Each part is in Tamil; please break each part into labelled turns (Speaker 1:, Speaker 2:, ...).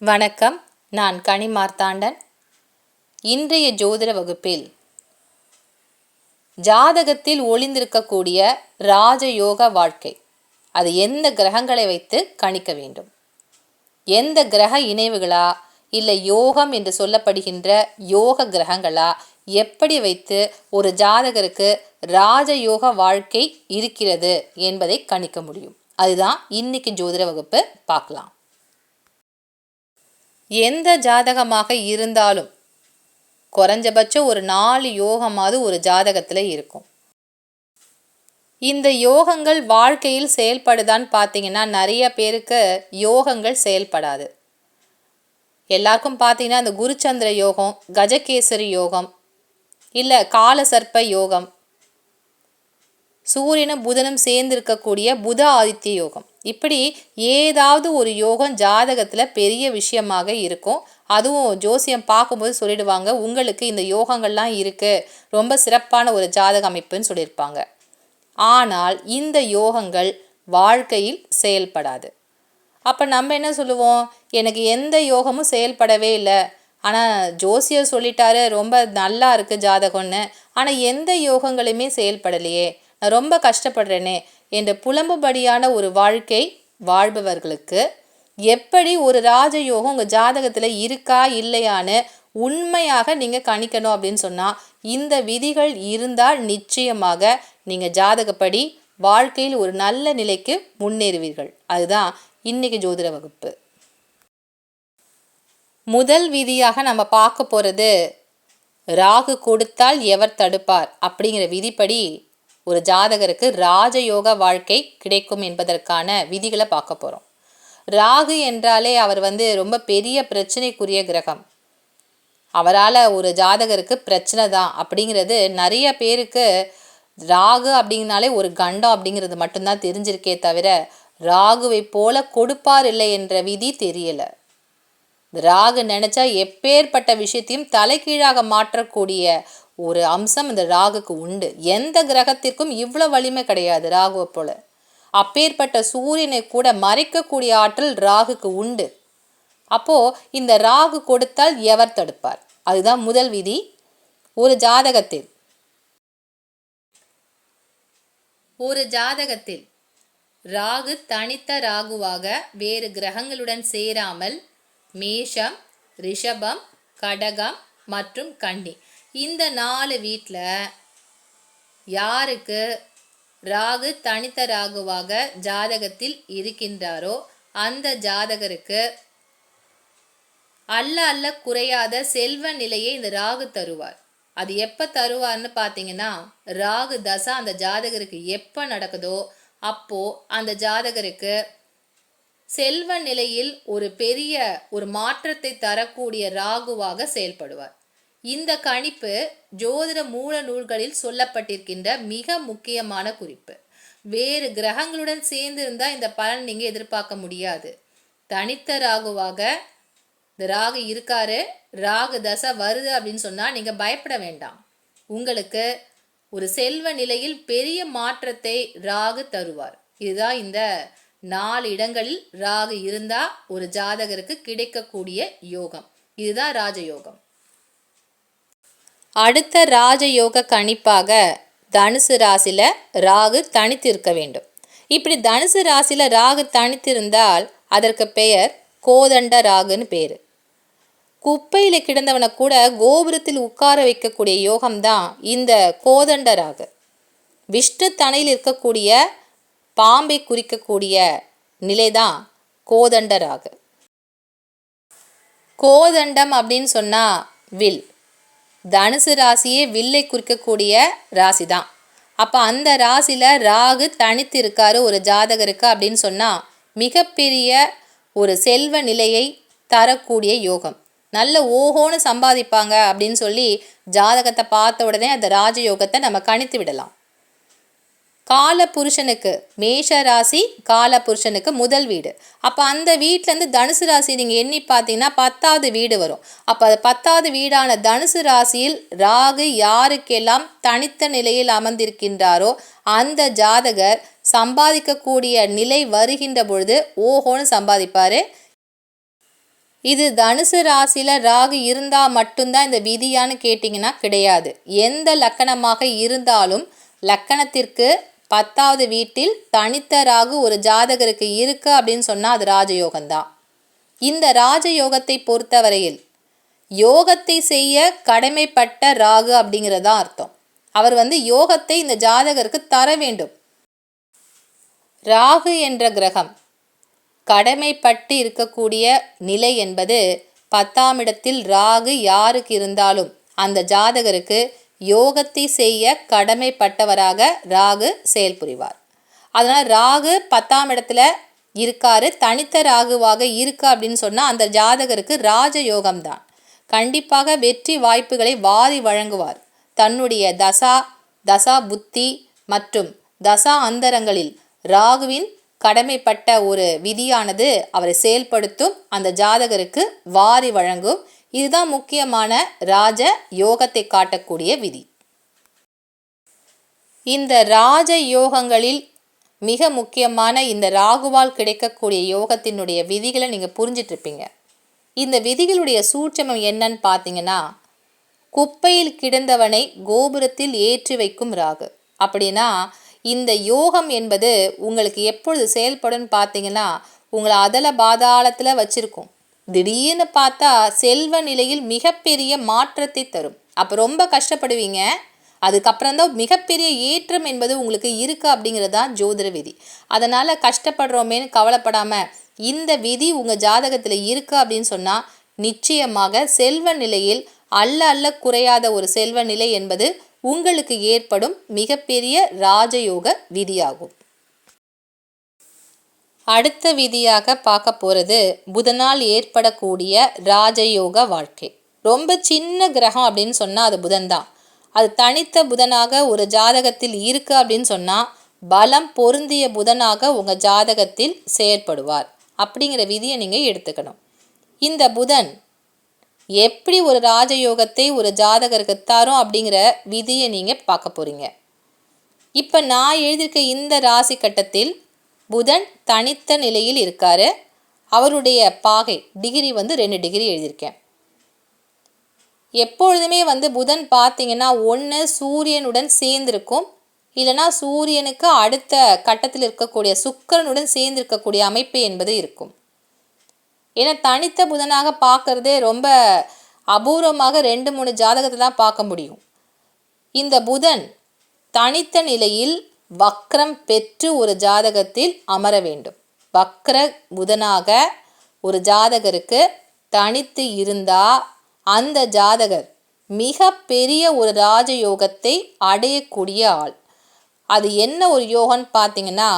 Speaker 1: வணக்கம். நான் கனி மார்த்தாண்டன். இன்றைய ஜோதிட வகுப்பில் ஜாதகத்தில் ஒளிந்திருக்கக்கூடிய ராஜயோக வாழ்க்கை. அது எந்த கிரகங்களை வைத்து கணிக்க வேண்டும்? எந்த கிரக இணைவுகளா இல்லை யோகம் என்று சொல்லப்படுகின்ற யோக கிரகங்களா எப்படி வைத்து ஒரு ஜாதகருக்கு ராஜயோக வாழ்க்கை இருக்கிறது என்பதை கணிக்க முடியும். அதுதான் இன்னைக்கு ஜோதிட வகுப்பு. பார்க்கலாம். எந்த ஜாதகமாக இருந்தாலும் குறைஞ்சபட்சம் ஒரு நாலு யோகமாவது ஒரு ஜாதகத்தில் இருக்கும். இந்த யோகங்கள் வாழ்க்கையில் செயல்படுதான்னு பார்த்தீங்கன்னா நிறைய பேருக்கு யோகங்கள் செயல்படாது. எல்லாருக்கும் பார்த்தீங்கன்னா இந்த குருச்சந்திர யோகம் கஜகேசரி யோகம் இல்லை காலசர்ப்ப யோகம் சூரியனும் புதனும் சேர்ந்து இருக்கக்கூடிய புத ஆதித்ய யோகம். இப்படி ஏதாவது ஒரு யோகம் ஜாதகத்தில் பெரிய விஷயமாக இருக்கும். அதுவும் ஜோசியம் பார்க்கும்போது சொல்லிடுவாங்க உங்களுக்கு இந்த யோகங்கள்லாம் இருக்குது ரொம்ப சிறப்பான ஒரு ஜாதக அமைப்புன்னு சொல்லியிருப்பாங்க. ஆனால் இந்த யோகங்கள் வாழ்க்கையில் செயல்படாது. அப்போ நம்ம என்ன சொல்லுவோம்? எனக்கு எந்த யோகமும் செயல்படவே இல்லை. ஆனால் ஜோசியர் சொல்லிட்டாரு ரொம்ப நல்லா இருக்குது ஜாதகம்னு. ஆனால் எந்த யோகங்களுமே செயல்படலையே. நான் ரொம்ப கஷ்டப்படுறேனே என்ற புலம்புபடியான ஒரு வாழ்க்கை வாழ்பவர்களுக்கு எப்படி ஒரு ராஜயோகம் உங்கள் ஜாதகத்தில் இருக்கா இல்லையான்னு உண்மையாக நீங்கள் கணிக்கணும் அப்படின்னு சொன்னால் இந்த விதிகள் இருந்தால் நிச்சயமாக நீங்கள் ஜாதகப்படி வாழ்க்கையில் ஒரு நல்ல நிலைக்கு முன்னேறுவீர்கள். அதுதான் இன்னைக்கு ஜோதிட வகுப்பு. முதல் விதியாக நம்ம பார்க்க போகிறது ராகு கொடுத்தால் எவர் தடுப்பார் அப்படிங்கிற விதிப்படி ஒரு ஜாதகருக்கு ராஜயோக வாழ்க்கை கிடைக்கும் என்பதற்கான விதிகளை பார்க்க போகிறோம் ராகு என்றாலே அவர் வந்து ரொம்ப பெரிய பிரச்சனைக்குரிய கிரகம். அவரால் ஒரு ஜாதகருக்கு பிரச்சனை தான் அப்படிங்கிறது நிறைய பேருக்கு ராகு அப்படிங்கனாலே ஒரு கண்டம் அப்படிங்கிறது மட்டும்தான் தெரிஞ்சிருக்கே தவிர ராகுவை போல கொடுப்பார் இல்லை என்ற விதி தெரியலை. ராகு நினச்சா எப்பேற்பட்ட விஷயத்தையும் தலைகீழாக மாற்றக்கூடிய ஒரு அம்சம் இந்த ராகுக்கு உண்டு. எந்த கிரகத்திற்கும் இவ்வளோ வலிமை கிடையாது ராகுவை போல. அப்பேற்பட்ட சூரியனை கூட மறைக்கக்கூடிய ஆற்றல் ராகுக்கு உண்டு. அப்போ இந்த ராகு கொடுத்தால் எவர் தடுப்பார்? அதுதான் முதல் விதி. ஒரு ஜாதகத்தில். ஒரு ஜாதகத்தில். ராகு தனித்த ராகுவாக வேறு கிரகங்களுடன் சேராமல் மேஷம் ரிஷபம் கடகம் மற்றும் கன்னி. இந்த நாலு வீட்டில் யாருக்கு ராகு தனித்த ராகுவாக ஜாதகத்தில் இருக்கின்றாரோ அந்த ஜாதகருக்கு அல்ல அல்ல குறையாத செல்வ நிலையை இந்த ராகு தருவார். அது எப்போ தருவார்னு பார்த்தீங்கன்னா ராகு தசா அந்த ஜாதகருக்கு எப்போ நடக்குதோ அப்போ அந்த ஜாதகருக்கு செல்வ நிலையில் ஒரு பெரிய ஒரு மாற்றத்தை தரக்கூடிய ராகுவாக செயல்படுவார். இந்த கணிப்பு ஜோதிட மூல நூல்களில் சொல்லப்பட்டிருக்கின்ற மிக முக்கியமான குறிப்பு. வேறு கிரகங்களுடன் சேர்ந்து இருந்தால் இந்த பலன் நீங்கள் எதிர்பார்க்க முடியாது. தனித்த ராகுவாக இந்த ராகு இருக்காரு ராகு தசை வருது அப்படின்னு சொன்னால் நீங்கள் பயப்பட வேண்டாம். உங்களுக்கு ஒரு செல்வ நிலையில் பெரிய மாற்றத்தை ராகு தருவார். இதுதான் இந்த நாலு இடங்களில் ராகு இருந்தால் ஒரு ஜாதகருக்கு கிடைக்கக்கூடிய யோகம். இதுதான் ராஜயோகம். அடுத்த ராஜயோக கணிப்பாக தனுசு ராசியில் ராகு தனித்திருக்க வேண்டும். இப்படி தனுசு ராசியில் ராகு தனித்திருந்தால் அதற்கு பெயர் கோதண்ட ராகுன்னு பேர். குப்பையில் கிடந்தவனை கூட கோபுரத்தில் உட்கார வைக்கக்கூடிய யோகம்தான் இந்த கோதண்ட ராகு. விஷ்ணு தனையில் இருக்கக்கூடிய பாம்பை குறிக்கக்கூடிய நிலைதான் கோதண்ட ராகு. கோதண்டம் அப்படின்னு சொன்னால் வில். தனுசு ராசியே வில்லை குறிக்கக்கூடிய ராசி தான் அப்போ அந்த ராசியில் ராகு தனித்து இருக்காரு ஒரு ஜாதகருக்கு அப்படின்னு சொன்னால் மிகப்பெரிய ஒரு செல்வ நிலையை தரக்கூடிய யோகம். நல்ல ஓஹோன்னு சம்பாதிப்பாங்க அப்படின்னு சொல்லி ஜாதகத்தை பார்த்த உடனே அந்த ராஜயோகத்தை நம்ம கணித்து விடலாம். கால புருஷனுக்கு மேஷ ராசி கால புருஷனுக்கு முதல் வீடு. அப்போ அந்த வீட்டிலேருந்து தனுசு ராசி நீங்கள் எண்ணி பார்த்தீங்கன்னா பத்தாவது வீடு வரும். அப்போ அது பத்தாவது வீடான தனுசு ராசியில் ராகு யாருக்கெல்லாம் தனித்த நிலையில் அமர்ந்திருக்கின்றாரோ அந்த ஜாதகர் சம்பாதிக்கக்கூடிய நிலை வருகின்ற பொழுது ஓஹோன்னு சம்பாதிப்பார். இது தனுசு ராசியில் ராகு இருந்தால் மட்டும்தான் இந்த விதியான்னு கேட்டிங்கன்னா கிடையாது. எந்த லக்கணமாக இருந்தாலும் லக்கணத்திற்கு பத்தாவது வீட்டில் தனித்த ராகு ஒரு ஜாதகருக்கு இருக்கு அப்படின்னு சொன்னால் அது ராஜயோகம்தான். இந்த ராஜயோகத்தை பொறுத்தவரையில் யோகத்தை செய்ய கடமைப்பட்ட ராகு அப்படிங்கிறதா அர்த்தம். அவர் வந்து யோகத்தை இந்த ஜாதகருக்கு தர வேண்டும். ராகு என்ற கிரகம் கடமைப்பட்டு இருக்கக்கூடிய நிலை என்பது பத்தாம் இடத்தில் ராகு யாருக்கு இருந்தாலும் அந்த ஜாதகருக்கு யோகத்தை செய்ய கடமைப்பட்டவராக ராகு செயல்புரிவார். அதனால் ராகு பத்தாம் இடத்துல இருக்காரு தனித்த ராகுவாக இருக்கு அப்படின்னு சொன்னால் அந்த ஜாதகருக்கு ராஜ யோகம்தான். கண்டிப்பாக வெற்றி வாய்ப்புகளை வாரி வழங்குவார். தன்னுடைய தசா தசா புத்தி மற்றும் தசா அந்தரங்களில் ராகுவின் கடமைப்பட்ட ஒரு விதியானது அவரை செயல்படுத்தும் அந்த ஜாதகருக்கு வாரி வழங்கும். இதுதான் முக்கியமான ராஜ யோகத்தை காட்டக்கூடிய விதி. இந்த ராஜ யோகங்களில் மிக முக்கியமான இந்த ராகுவால் கிடைக்கக்கூடிய யோகத்தினுடைய விதிகளை நீங்கள் புரிஞ்சிட்ருப்பீங்க. இந்த விதிகளுடைய சூட்சமம் என்னன்னு பார்த்தீங்கன்னா குப்பையில் கிடந்தவனை கோபுரத்தில் ஏற்றி வைக்கும் ராகு. அப்படின்னா இந்த யோகம் என்பது உங்களுக்கு எப்பொழுது செயல்படும் பார்த்தீங்கன்னா உங்களை அதல பாதாளத்தில் வச்சுருக்கும். திடீர்னு பார்த்தா செல்வ நிலையில் மிகப்பெரிய மாற்றத்தை தரும். அப்போ ரொம்ப கஷ்டப்படுவீங்க. அதுக்கப்புறம் தான் மிகப்பெரிய ஏற்றம் என்பது உங்களுக்கு இருக்குது அப்படிங்கிறது தான் ஜோதிட விதி. அதனால் கஷ்டப்படுறோமேன்னு கவலைப்படாமல் இந்த விதி உங்கள் ஜாதகத்தில் இருக்குது அப்படின்னு சொன்னால் நிச்சயமாக செல்வ நிலையில் அல்ல அல்ல குறையாத ஒரு செல்வ நிலை என்பது உங்களுக்கு ஏற்படும் மிகப்பெரிய ராஜயோக விதியாகும். அடுத்த விதியாக பார்க்க போகிறது புதனால் ஏற்படக்கூடிய ராஜயோக வாழ்க்கை. ரொம்ப சின்ன கிரகம் அப்படின்னு சொன்னால் அது புதன் தான் அது தனித்த புதனாக ஒரு ஜாதகத்தில் இருக்கு அப்படின்னு சொன்னால் பலம் பொருந்திய புதனாக உங்கள் ஜாதகத்தில் செயற்படுவார். அப்படிங்கிற விதியை நீங்கள் எடுத்துக்கணும். இந்த புதன் எப்படி ஒரு ராஜயோகத்தை ஒரு ஜாதகருக்கு தரும் அப்படிங்கிற விதியை நீங்கள் பார்க்க போகிறீங்க இப்போ நான் எழுதியிருக்க இந்த ராசி கட்டத்தில் புதன் தனித்த நிலையில் இருக்கார். அவருடைய பாகை டிகிரி வந்து ரெண்டு டிகிரி எழுதியிருக்கேன். எப்பொழுதுமே வந்து புதன் பார்த்தீங்கன்னா ஒன்று சூரியனுடன் சேர்ந்திருக்கும். இல்லைனா சூரியனுக்கு அடுத்த கட்டத்தில் இருக்கக்கூடிய சுக்கரனுடன் சேர்ந்திருக்கக்கூடிய அமைப்பு என்பது இருக்கும். ஏன்னா தனித்த புதனாக பார்க்குறதே ரொம்ப அபூர்வமாக ரெண்டு மூணு ஜாதகத்தை தான் பார்க்க முடியும். இந்த புதன் தனித்த நிலையில் வக்ரம் பெற்று ஒரு ஜாதகத்தில் அமர வேண்டும். வக்ர புதனாக ஒரு ஜாதகருக்கு தனித்து இருந்தால் அந்த ஜாதகர் மிக பெரிய ஒரு ராஜயோகத்தை அடையக்கூடிய ஆள். அது என்ன ஒரு யோகம்னு பார்த்தீங்கன்னா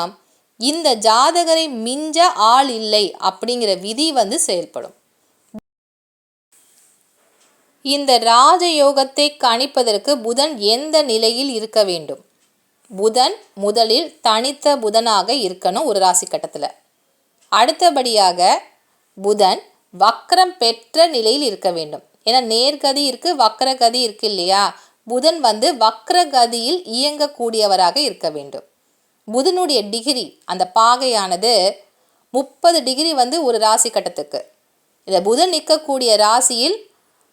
Speaker 1: இந்த ஜாதகரை மிஞ்ச ஆள் இல்லை அப்படிங்கிற விதி வந்து செயல்படும். இந்த ராஜயோகத்தை கணிப்பதற்கு புதன் எந்த நிலையில் இருக்க வேண்டும்? புதன் முதலில் தனித்த புதனாக இருக்கணும் ஒரு ராசி கட்டத்தில் அடுத்தபடியாக புதன் வக்ரம் பெற்ற நிலையில் இருக்க வேண்டும். ஏன்னா நேர்கதி இருக்குது வக்கரகதி இருக்கு இல்லையா? புதன் வந்து வக்கரகதியில் இயங்கக்கூடியவராக இருக்க வேண்டும். புதனுடைய டிகிரி அந்த பாகையானது முப்பது டிகிரி வந்து ஒரு ராசி கட்டத்துக்கு இந்த புதன் நிற்கக்கூடிய ராசியில்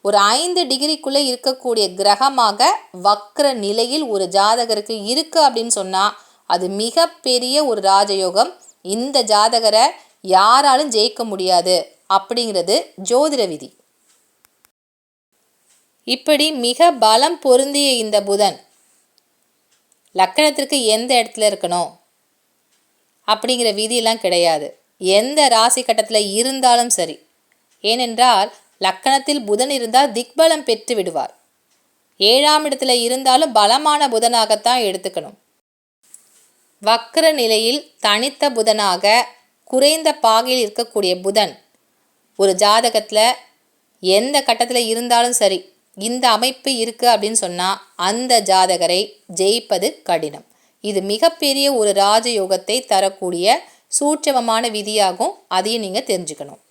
Speaker 1: ஒரு ஐந்து டிகிரிக்குள்ளே இருக்கக்கூடிய கிரகமாக வக்ர நிலையில் ஒரு ஜாதகருக்கு இருக்குது அப்படின்னு சொன்னால் அது மிகப்பெரிய ஒரு ராஜயோகம். இந்த ஜாதகரை யாராலும் ஜெயிக்க முடியாது அப்படிங்கிறது ஜோதிட விதி. இப்படி மிக பலம் பொருந்திய இந்த புதன் லக்கணத்திற்கு எந்த இடத்துல இருக்கணும் அப்படிங்கிற விதியெல்லாம் கிடையாது. எந்த ராசி கட்டத்தில் இருந்தாலும் சரி. ஏனென்றால் லக்கணத்தில் புதன் இருந்தால் திக்பலம் பெற்று விடுவார். ஏழாம் இடத்துல இருந்தாலும் பலமான புதனாகத்தான் எடுத்துக்கணும். வக்ர நிலையில் தனித்த புதனாக குறைந்த பாகையில் இருக்கக்கூடிய புதன் ஒரு ஜாதகத்தில் எந்த கட்டத்தில் இருந்தாலும் சரி இந்த அமைப்பு இருக்குது அப்படின்னு சொன்னால் அந்த ஜாதகரை ஜெயிப்பது கடினம். இது மிகப்பெரிய ஒரு ராஜயோகத்தை தரக்கூடிய சூட்சமமான விதியாகும் அதையும் நீங்கள் தெரிஞ்சுக்கணும்.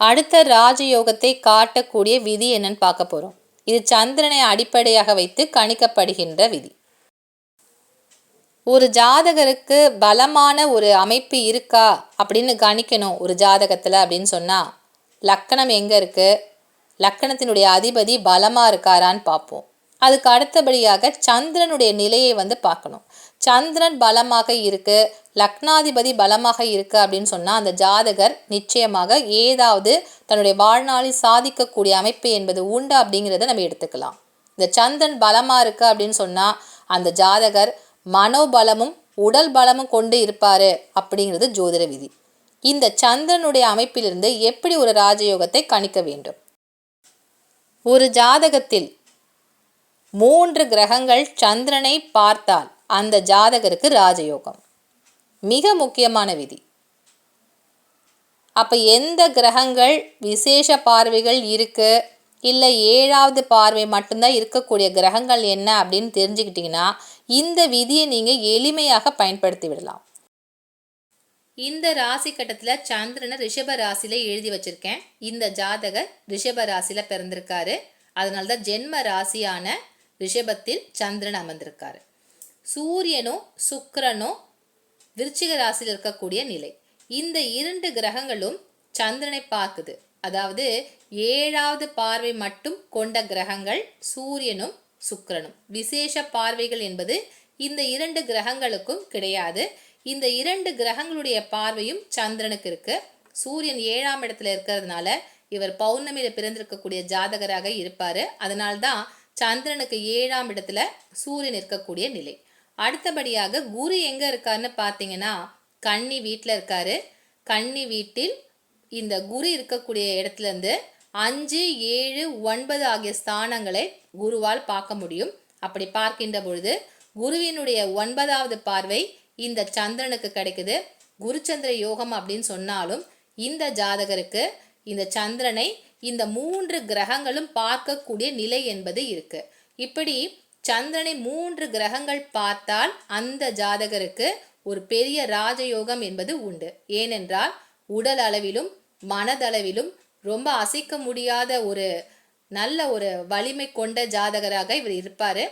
Speaker 1: அடுத்த ராஜயோகத்தை காட்டக்கூடிய விதி என்னன்னு பார்க்க போகிறோம் இது சந்திரனை அடிப்படையாக வைத்து கணிக்கப்படுகின்ற விதி. ஒரு ஜாதகருக்கு பலமான ஒரு அமைப்பு இருக்கா அப்படின்னு கணிக்கணும் ஒரு ஜாதகத்தில் அப்படின்னு சொன்னால் லக்கணம் எங்கே இருக்குது லக்கணத்தினுடைய அதிபதி பலமாக இருக்காரான்னு பார்ப்போம். அதுக்கு அடுத்தபடியாக சந்திரனுடைய நிலையை வந்து பார்க்கணும். சந்திரன் பலமாக இருக்கு லக்னாதிபதி பலமாக இருக்கு அப்படின்னு சொன்னால் அந்த ஜாதகர் நிச்சயமாக ஏதாவது தன்னுடைய வாழ்நாளில் சாதிக்கக்கூடிய அமைப்பு என்பது உண்டு அப்படிங்கிறத நம்ம எடுத்துக்கலாம். இந்த சந்திரன் பலமாக இருக்கு அப்படின்னு சொன்னால் அந்த ஜாதகர் மனோபலமும் உடல் பலமும் கொண்டு இருப்பார் அப்படிங்கிறது ஜோதிட விதி. இந்த சந்திரனுடைய அமைப்பிலிருந்து எப்படி ஒரு ராஜயோகத்தை கணிக்க வேண்டும்? ஒரு ஜாதகத்தில் மூன்று கிரகங்கள் சந்திரனை பார்த்தால் அந்த ஜாதகருக்கு ராஜயோகம். மிக முக்கியமான விதி. அப்போ எந்த கிரகங்கள் விசேஷ பார்வைகள் இருக்குது இல்லை ஏழாவது பார்வை மட்டும்தான் இருக்கக்கூடிய கிரகங்கள் என்ன அப்படின்னு தெரிஞ்சுக்கிட்டிங்கன்னா இந்த விதியை நீங்கள் எளிமையாக பயன்படுத்தி விடலாம். இந்த ராசி கட்டத்தில் சந்திரனை ரிஷப ராசியில் எழுதி வச்சுருக்கேன். இந்த ஜாதகர் ரிஷப ராசியில் பிறந்திருக்காரு. அதனால தான் ஜென்ம ராசியான ரிஷபத்தில் சந்திரன் அமர்ந்திருக்காரு. சூரியனோ சுக்கரனோ விருச்சிக ராசியில் இருக்கக்கூடிய நிலை. இந்த இரண்டு கிரகங்களும் சந்திரனை பார்க்குது. அதாவது ஏழாவது பார்வை மட்டும் கொண்ட கிரகங்கள் சூரியனும் சுக்கரனும். விசேஷ பார்வைகள் என்பது இந்த இரண்டு கிரகங்களுக்கும் கிடையாது. இந்த இரண்டு கிரகங்களுடைய பார்வையும் சந்திரனுக்கு இருக்கு. சூரியன் ஏழாம் இடத்துல இருக்கிறதுனால இவர் பௌர்ணமியில பிறந்திருக்கக்கூடிய ஜாதகராக இருப்பாரு. அதனால்தான் சந்திரனுக்கு ஏழாம் இடத்துல சூரியன் இருக்கக்கூடிய நிலை. அடுத்தபடியாக குரு எங்க இருக்காருன்னு பார்த்தீங்கன்னா கன்னி வீட்டில் இருக்காரு. கன்னி வீட்டில் இந்த குரு இருக்கக்கூடிய இடத்துல இருந்து அஞ்சு ஏழு ஒன்பது ஆகிய ஸ்தானங்களை குருவால் பார்க்க முடியும். அப்படி பார்க்கின்ற பொழுது குருவினுடைய ஒன்பதாவது பார்வை இந்த சந்திரனுக்கு கிடைக்குது. குருச்சந்திர யோகம் அப்படின்னு சொன்னாலும் இந்த ஜாதகருக்கு இந்த சந்திரனை இந்த மூன்று கிரகங்களும் பார்க்கக்கூடிய நிலை என்பது இருக்கு. இப்படி சந்திரனை மூன்று கிரகங்கள் பார்த்தால் அந்த ஜாதகருக்கு ஒரு பெரிய ராஜயோகம் என்பது உண்டு. ஏனென்றால் உடல் அளவிலும் மனதளவிலும் ரொம்ப அசைக்க முடியாத ஒரு நல்ல ஒரு வலிமை கொண்ட ஜாதகராக இவர் இருப்பார்.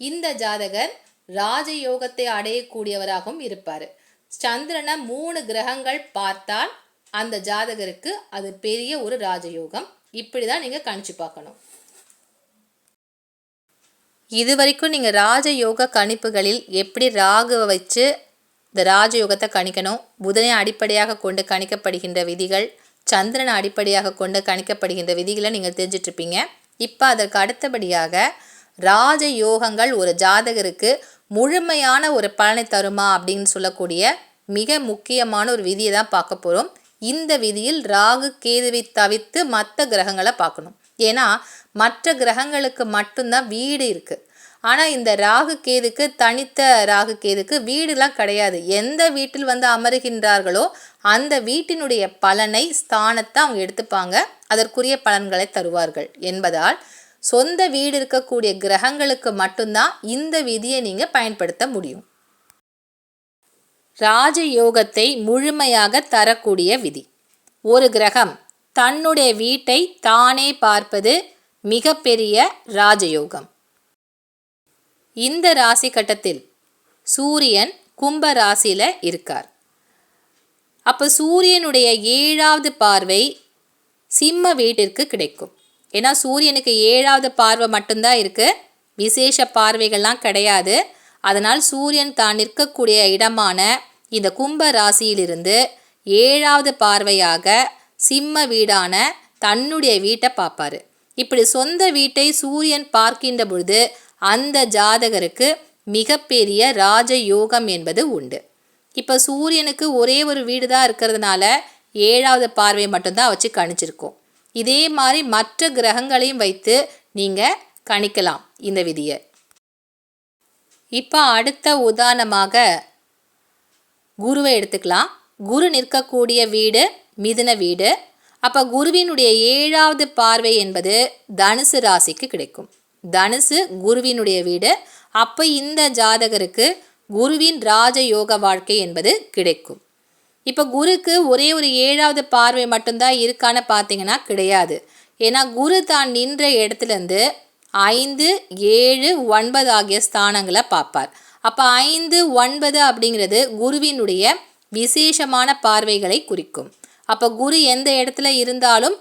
Speaker 1: இந்த ஜாதகர் ராஜயோகத்தை அடையக்கூடியவராகவும் இருப்பார். சந்திரனை மூணு கிரகங்கள் பார்த்தால் அந்த ஜாதகருக்கு அது பெரிய ஒரு ராஜயோகம். இப்படி தான் நீங்கள் கணிச்சு பார்க்கணும். இது வரைக்கும் நீங்கள் ராஜயோக கணிப்புகளில் எப்படி ராகுவை வச்சு இந்த ராஜயோகத்தை கணிக்கணும் புதனை அடிப்படையாக கொண்டு கணிக்கப்படுகின்ற விதிகள் சந்திரனை அடிப்படையாக கொண்டு கணிக்கப்படுகின்ற விதிகளை நீங்கள் தெரிஞ்சிட்ருப்பீங்க இப்போ அதற்கு அடுத்தபடியாக ராஜயோகங்கள் ஒரு ஜாதகருக்கு முழுமையான ஒரு பலனை தருமா அப்படின்னு சொல்லக்கூடிய மிக முக்கியமான ஒரு விதியை தான் பார்க்க போகிறோம் இந்த விதியில் ராகு கேதுவை தவிர்த்து மற்ற கிரகங்களை பார்க்கணும். ஏன்னா மற்ற கிரகங்களுக்கு மட்டும்தான் வீடு இருக்குது ஆனால் இந்த ராகு கேதுக்கு தனித்த ராகு கேதுக்கு வீடுலாம் கிடையாது. எந்த வீட்டில் வந்து அமருகின்றார்களோ அந்த வீட்டினுடைய பலனை ஸ்தானத்தை அவங்க எடுத்துப்பாங்க. அதற்குரிய பலன்களை தருவார்கள் என்பதால் சொந்த வீடு இருக்கக்கூடிய கிரகங்களுக்கு மட்டும்தான் இந்த விதியை நீங்கள் பயன்படுத்த முடியும். ராஜயோகத்தை முழுமையாக தரக்கூடிய விதி. ஒரு கிரகம் தன்னுடைய வீட்டை தானே பார்ப்பது மிகப்பெரிய ராஜயோகம். இந்த ராசி கட்டத்தில் சூரியன் கும்ப ராசியில் இருக்கார். அப்போ சூரியனுடைய ஏழாவது பார்வை சிம்ம வீட்டிற்கு கிடைக்கும். ஏன்னா சூரியனுக்கு ஏழாவது பார்வை மட்டும்தான் இருக்குது விசேஷ பார்வைகள்லாம் கிடையாது. அதனால் சூரியன் தான் நிற்கக்கூடிய இடமான இந்த கும்ப ராசியிலிருந்து ஏழாவது பார்வையாக சிம்ம வீடான தன்னுடைய வீட்டை பார்ப்பாரு. இப்படி சொந்த வீட்டை சூரியன் பார்க்கின்ற பொழுது அந்த ஜாதகருக்கு மிகப்பெரிய ராஜயோகம் என்பது உண்டு. இப்போ சூரியனுக்கு ஒரே ஒரு வீடு தான் இருக்கிறதுனால ஏழாவது பார்வை மட்டும்தான் வச்சு கணிச்சிருக்கோம். இதே மாதிரி மற்ற கிரகங்களையும் வைத்து நீங்கள் கணிக்கலாம் இந்த விதியை. இப்போ அடுத்த உதாரணமாக குருவை எடுத்துக்கலாம். குரு நிற்கக்கூடிய வீடு மிதுன வீடு. அப்போ குருவினுடைய ஏழாவது பார்வை என்பது தனுசு ராசிக்கு கிடைக்கும். தனுசு குருவினுடைய வீடு. அப்போ இந்த ஜாதகருக்கு குருவின் ராஜயோக வாழ்க்கை என்பது கிடைக்கும். இப்போ குருக்கு ஒரே ஒரு ஏழாவது பார்வை மட்டும்தான் இருக்கான்னு பார்த்தீங்கன்னா கிடையாது. ஏன்னா குரு தான் நின்ற இடத்துலேருந்து ஐந்து ஏழு ஒன்பது ஆகிய ஸ்தானங்களை பார்ப்பார். அப்போ ஐந்து ஒன்பது அப்படிங்கிறது குருவினுடைய விசேஷமான பார்வைகளை குறிக்கும். அப்போ குரு எந்த இடத்துல இருந்தாலும்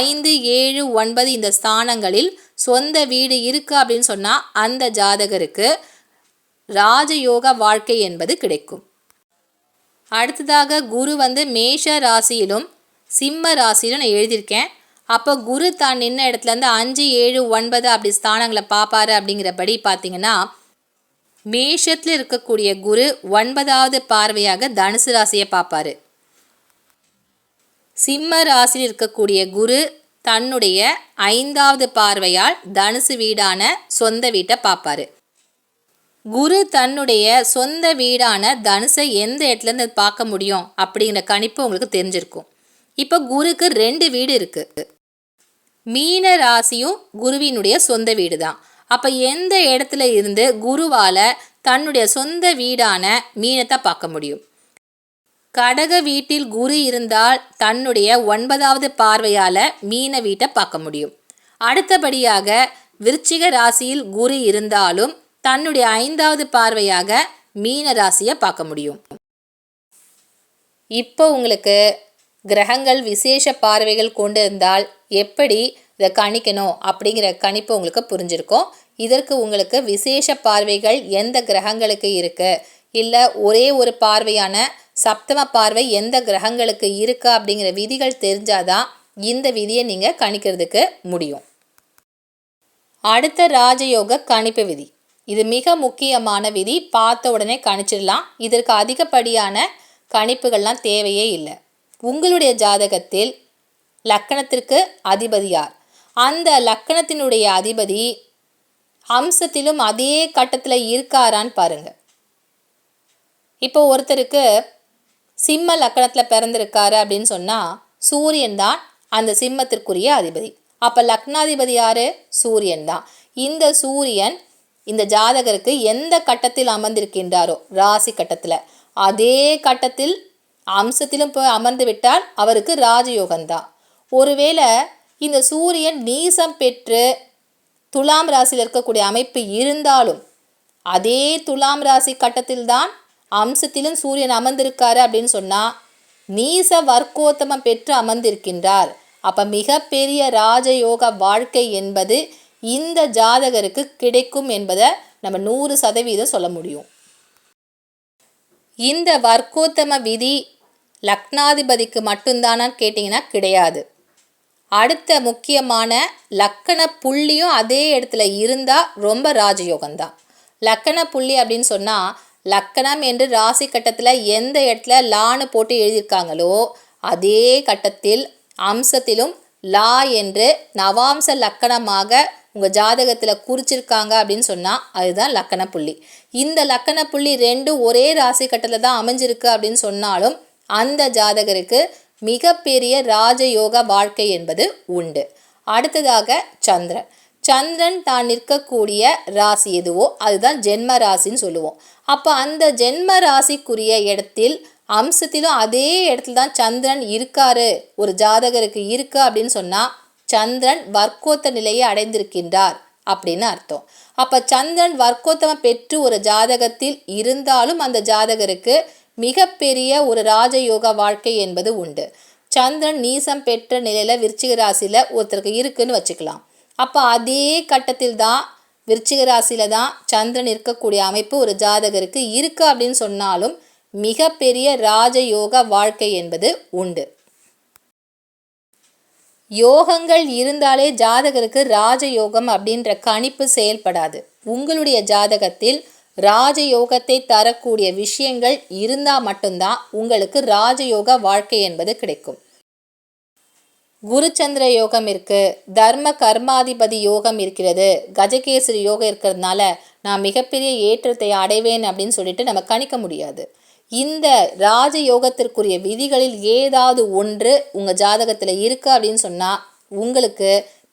Speaker 1: ஐந்து ஏழு ஒன்பது இந்த ஸ்தானங்களில் சொந்த வீடு இருக்கு அப்படின்னு சொன்னால் அந்த ஜாதகருக்கு ராஜயோக வாழ்க்கை என்பது கிடைக்கும். அடுத்ததாக குரு வந்து மேஷ ராசியிலும் சிம்ம ராசியிலும் நான் எழுதியிருக்கேன். அப்போ குரு தான் நின்ன இடத்துலேருந்து அஞ்சு ஏழு ஒன்பது அப்படி ஸ்தானங்களை பார்ப்பாரு அப்படிங்கிறபடி பார்த்தீங்கன்னா மேஷத்தில் இருக்கக்கூடிய குரு ஒன்பதாவது பார்வையாக தனுசு ராசியை பார்ப்பாரு சிம்ம ராசியில் இருக்கக்கூடிய குரு தன்னுடைய ஐந்தாவது பார்வையால் தனுசு வீடான சொந்த வீட்டை பார்ப்பாரு. குரு தன்னுடைய சொந்த வீடான தனுசை எந்த இடத்துலேருந்து பார்க்க முடியும் அப்படிங்கிற கணிப்பு உங்களுக்கு தெரிஞ்சிருக்கும். இப்போ குருக்கு ரெண்டு வீடு இருக்குது மீன ராசியும் குருவினுடைய சொந்த வீடு தான் அப்போ எந்த இடத்துல இருந்து குருவால் தன்னுடைய சொந்த வீடான மீனத்தை பார்க்க முடியும்? கடக வீட்டில் குரு இருந்தால் தன்னுடைய ஒன்பதாவது பார்வையால் மீன வீட்டை பார்க்க முடியும். அடுத்தபடியாக விருச்சிக ராசியில் குரு இருந்தாலும் தன்னுடைய ஐந்தாவது பார்வையாக மீன ராசியை பார்க்க முடியும். இப்போ உங்களுக்கு கிரகங்கள் விசேஷ பார்வைகள் கொண்டு இருந்தால் எப்படி இதை கணிக்கணும் அப்படிங்கிற கணிப்பு உங்களுக்கு புரிஞ்சிருக்கும். இதற்கு உங்களுக்கு விசேஷ பார்வைகள் எந்த கிரகங்களுக்கு இருக்குது இல்லை ஒரே ஒரு பார்வையான சப்தம பார்வை எந்த கிரகங்களுக்கு இருக்கா அப்படிங்கிற விதிகள் தெரிஞ்சாதான் இந்த விதியை நீங்கள் கணிக்கிறதுக்கு முடியும். அடுத்த ராஜயோக கணிப்பு விதி. இது மிக முக்கியமான விதி. பார்த்த உடனே கணிச்சிடலாம். இதற்கு அதிகப்படியான கணிப்புகள்லாம் தேவையே இல்லை. உங்களுடைய ஜாதகத்தில் லக்கணத்திற்கு அதிபதியார் அந்த லக்கணத்தினுடைய அதிபதி அம்சத்திலும் அதே கட்டத்தில் இருக்காரான்னு பாருங்கள் இப்போ ஒருத்தருக்கு சிம்ம லக்கணத்தில் பிறந்திருக்காரு அப்படின்னு சொன்னால் சூரியன் தான் அந்த சிம்மத்திற்குரிய அதிபதி. அப்போ லக்னாதிபதி யார்? சூரியன் தான். இந்த சூரியன் இந்த ஜாதகருக்கு எந்த கட்டத்தில் அமர்ந்திருக்கின்றாரோ? ராசி கட்டத்தில். அதே கட்டத்தில் அம்சத்திலும் போய் அமர்ந்து விட்டால் அவருக்கு ராஜயோகம்தான் ஒருவேளை இந்த சூரியன் நீசம் பெற்று துலாம் ராசியில் இருக்கக்கூடிய அமைப்பு இருந்தாலும் அதே துலாம் ராசி கட்டத்தில்தான் அம்சத்திலும் சூரியன் அமர்ந்திருக்காரு அப்படின்னு சொன்னால் நீச வர்க்கோத்தமம் பெற்று அமர்ந்திருக்கின்றார். அப்போ மிகப்பெரிய ராஜயோக வாழ்க்கை என்பது இந்த ஜாதகருக்கு கிடைக்கும் என்பதை நம்ம நூறு சதவீதம் சொல்ல முடியும். இந்த வர்க்கோத்தம விதி லக்னாதிபதிக்கு மட்டும்தானான்னு கேட்டிங்கன்னா கிடையாது. அடுத்த முக்கியமான லக்கண புள்ளியும் அதே இடத்துல இருந்தால் ரொம்ப ராஜயோகம்தான். லக்கண புள்ளி அப்படின்னு சொன்னால் லக்கணம் என்று ராசி கட்டத்தில் எந்த இடத்துல லான்னு போட்டு எழுதியிருக்காங்களோ அதே கட்டத்தில் அம்சத்திலும் லா என்று நவாம்ச லக்கணமாக உங்கள் ஜாதகத்தில் குறிச்சிருக்காங்க அப்படின்னு சொன்னால் அதுதான் லக்கண புள்ளி. இந்த லக்கண புள்ளி ரெண்டும் ஒரே ராசி கட்டத்தில் தான் அமைஞ்சிருக்கு அப்படின்னு சொன்னாலும் அந்த ஜாதகருக்கு மிகப்பெரிய ராஜயோக வாழ்க்கை என்பது உண்டு. அடுத்ததாக சந்திரன். சந்திரன் தான் நிற்கக்கூடிய ராசி எதுவோ அதுதான் ஜென்ம ராசின்னு சொல்லுவோம். அப்போ அந்த ஜென்ம ராசிக்குரிய இடத்தில் அம்சத்திலும் அதே இடத்துல தான் சந்திரன் இருக்காரு. ஒரு ஜாதகருக்கு இருக்கு அப்படின்னு சொன்னால் சந்திரன் வர்க்கோத்த நிலையை அடைந்திருக்கின்றார் அப்படின்னு அர்த்தம். அப்போ சந்திரன் வர்க்கோத்தமம் பெற்று ஒரு ஜாதகத்தில் இருந்தாலும் அந்த ஜாதகருக்கு மிகப்பெரிய ஒரு ராஜயோக வாழ்க்கை என்பது உண்டு. சந்திரன் நீசம் பெற்ற நிலையில் விருச்சிக ராசியில் ஒருத்தருக்கு இருக்குன்னு வச்சுக்கலாம். அப்போ அதே கட்டத்தில் தான் விருச்சிக ராசியில் தான் சந்திரன் இருக்கக்கூடிய அமைப்பு ஒரு ஜாதகருக்கு இருக்குது அப்படின்னு சொன்னாலும் மிகப்பெரிய ராஜயோக வாழ்க்கை என்பது உண்டு. யோகங்கள் இருந்தாலே ஜாதகருக்கு ராஜயோகம் அப்படின்ற கணிப்பு செயல்படாது. உங்களுடைய ஜாதகத்தில் ராஜயோகத்தை தரக்கூடிய விஷயங்கள் இருந்தால் மட்டும்தான் உங்களுக்கு ராஜயோக வாழ்க்கை என்பது கிடைக்கும். குருச்சந்திர யோகம் இருக்கு தர்ம கர்மாதிபதி யோகம் இருக்கிறது கஜகேசரி யோகம் இருக்கிறதுனால நான் மிகப்பெரிய ஏற்றத்தை அடைவேன் அப்படின்னு சொல்லிட்டு நம்ம கணிக்க முடியாது. இந்த ராஜ யோகத்திற்குரிய விதிகளில் ஏதாவது ஒன்று உங்கள் ஜாதகத்தில் இருக்கு அப்படின்னு சொன்னால் உங்களுக்கு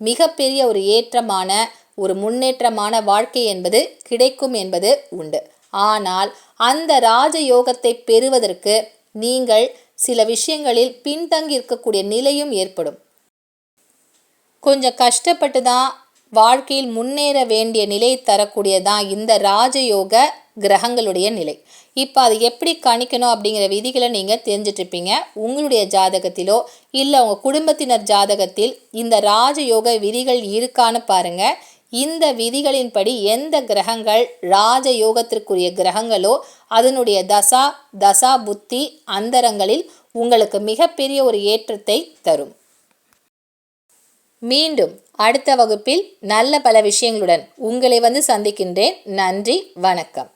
Speaker 1: மிகப்பெரிய ஒரு ஏற்றமான ஒரு முன்னேற்றமான வாழ்க்கை என்பது கிடைக்கும் என்பது உண்டு. ஆனால் அந்த ராஜ யோகத்தை பெறுவதற்கு நீங்கள் சில விஷயங்களில் பின்தங்கி இருக்கக்கூடிய நிலையும் ஏற்படும். கொஞ்சம் கஷ்டப்பட்டு தான் வாழ்க்கையில் முன்னேற வேண்டிய நிலை தரக்கூடியதான் இந்த ராஜயோக கிரகங்களுடைய நிலை. இப்போ அதை எப்படி கணிக்கணும் அப்படிங்கிற விதிகளை நீங்கள் தெரிஞ்சிட்ருப்பீங்க உங்களுடைய ஜாதகத்திலோ இல்லை உங்கள் குடும்பத்தினர் ஜாதகத்தில் இந்த ராஜயோக விதிகள் இருக்கான்னு பாருங்கள் இந்த விதிகளின்படி எந்த கிரகங்கள் ராஜயோகத்திற்குரிய கிரகங்களோ அதனுடைய தசா தசா புத்தி அந்தரங்களில் உங்களுக்கு மிகப்பெரிய ஒரு ஏற்றத்தை தரும். மீண்டும் அடுத்த வகுப்பில் நல்ல பல விஷயங்களுடன் உங்களை வந்து சந்திக்கின்றேன். நன்றி வணக்கம்.